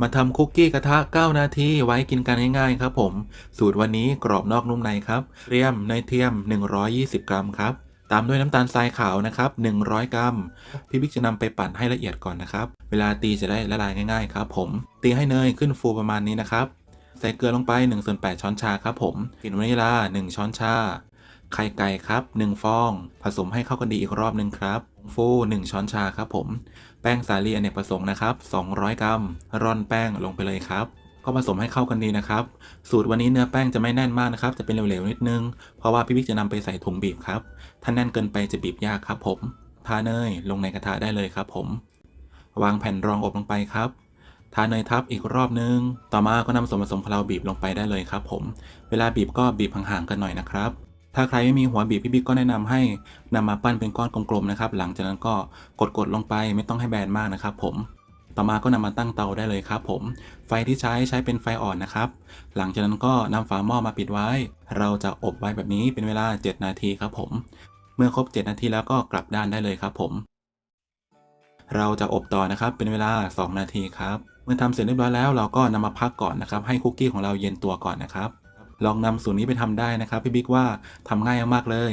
มาทำคุกกี้กระทะ 9 นาทีไว้กินกันง่ายๆครับผม สูตรวันนี้กรอบนอกนุ่มในครับเตรียมเนเทียม 120 กรัมครับ ตามด้วยน้ำตาลทรายขาวนะครับ 100 กรัม พี่บิ๊กจะนำไปปั่นให้ละเอียดก่อนนะครับ เวลาตีจะได้ละลายง่ายๆครับผมตีให้เนยขึ้นฟูประมาณนี้นะครับ ใส่เกลือลงไป1ส่วน8ช้อนชาครับผมกลิ่นวานิลลา1 ช้อนชา ไข่ไก่ครับ 1 ฟอง ผสมให้เข้ากันดีอีกรอบหนึ่งครับผงฟู 1 ช้อนชาครับผม แป้งสาลีอเนกประสงค์นะครับ 200 กรัม ร่อนแป้งลงไปเลยครับ ก็ผสมให้เข้ากันดีนะครับ สูตรวันนี้เนื้อแป้งจะไม่แน่นมากนะครับ จะเป็นเหลวๆนิดนึง เพราะว่าพี่บิ๊กจะนำไปใส่ถุงบีบครับ ถ้าแน่นเกินไปจะบีบยากครับ ผม ทาเนยลงในกระทะได้เลยครับ ผม วางแผ่นรองอบลงไปครับทาเนยทับอีกรอบนึง ต่อมาก็นำส่วนผสมของเราบีบลงไปได้เลยครับ ผม เวลาบีบก็บีบห่างๆกันหน่อยนะครับ ถ้าใครไม่มีหัวบีบพี่บิ๊กก็แนะนำให้นำมาปั้นเป็นก้อนกลมๆนะครับ หลังจากนั้นก็กดๆลงไปไม่ต้องให้แบนมากนะครับผมต่อมาก็นำมาตั้งเตาได้เลยครับผม ไฟที่ใช้ใช้เป็นไฟอ่อนนะครับ หลังจากนั้นก็นำฝาหม้อมาปิดไว้ เราจะอบไว้แบบนี้เป็นเวลา 7 นาทีครับผม เมื่อครบ 7 นาทีแล้วก็กลับด้านได้เลยครับผม เราจะอบต่อนะครับเป็นเวลา 2 นาทีครับ เมื่อทำเสร็จเรียบร้อยแล้วเราก็นำมาพักก่อนนะครับ ให้คุกกี้ของเราเย็นตัวก่อนนะครับ ลองนำสูตรนี้ไปทำได้นะครับพี่บิ๊กว่าทำง่ายมากเลย